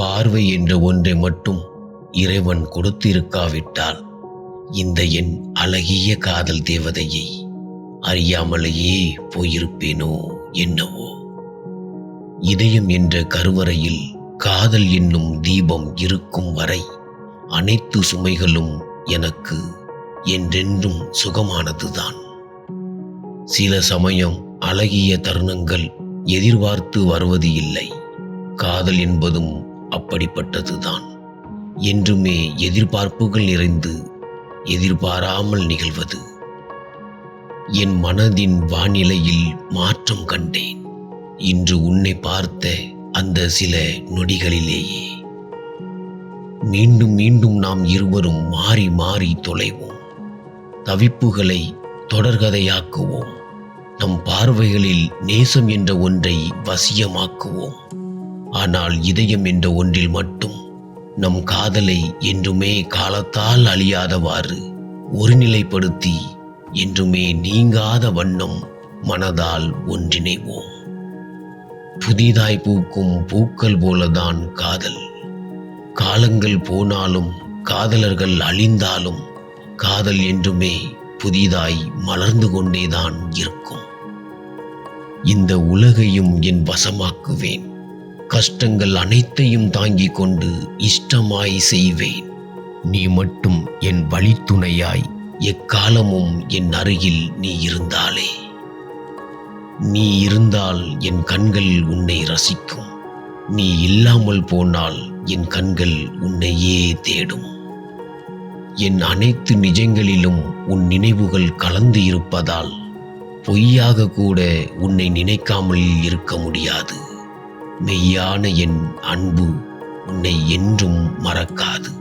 பார்வை என்ற ஒன்றை மட்டும் இறைவன் கொடுத்திருக்காவிட்டால் இந்த என் அழகிய காதல் தேவதையை அறியாமலேயே போயிருப்பேனோ என்னவோ? இதயம் என்ற கருவறையில் காதல் என்னும் தீபம் இருக்கும் வரை அனைத்து சுமைகளும் எனக்கு என்றென்றும் சுகமானதுதான். சில சமயம் அழகிய தருணங்கள் எதிர்பார்த்து வருவது இல்லை. காதல் என்பதும் அப்படிப்பட்டதுதான். என்றுமே எதிர்பார்ப்புகள் நிறைந்து எதிர்பாராமல் நிகழ்வது. என் மனதின் வானிலையில் மாற்றம் கண்டேன். இன்று உன்னை பார்த்த அந்த சில நொடிகளிலேயே. மீண்டும் மீண்டும் நாம் இருவரும் மாறி மாறி தொலைவோம். தவிப்புகளை தொடர்கதையாக்குவோம். நம் பார்வைகளில் நேசம் என்ற ஒன்றை வசியமாக்குவோம். ஆனால் இதயம் என்ற ஒன்றில் மட்டும் நம் காதலை என்றுமே காலத்தால் அழியாதவாறு ஒருநிலைப்படுத்தி என்றுமே நீங்காத வண்ணம் மனதால் ஒன்றிணைவோம். புதிதாய் பூக்கும் பூக்கள் போலதான் காதல். காலங்கள் போனாலும் காதலர்கள் அழிந்தாலும் காதல் என்றுமே புதிதாய் மலர்ந்து கொண்டேதான் இருக்கும். இந்த உலகையும் என் வசமாக்குவேன். கஷ்டங்கள் அனைத்தையும் தாங்கிக் கொண்டு இஷ்டமாய் செய்வேன். நீ மட்டும் என் வழித்துணையாய் எக்காலமும் என் அருகில் நீ இருந்தாலே. நீ இருந்தால் என் கண்கள் உன்னை ரசிக்கும். நீ இல்லாமல் போனால் என் கண்கள் உன்னையே தேடும். என் அனைத்து நிஜங்களிலும் உன் நினைவுகள் கலந்து இருப்பதால் பொய்யாக கூட உன்னை நினைக்காமல் இருக்க முடியாது. மெய்யான என் அன்பு உன்னை என்றும் மறக்காது.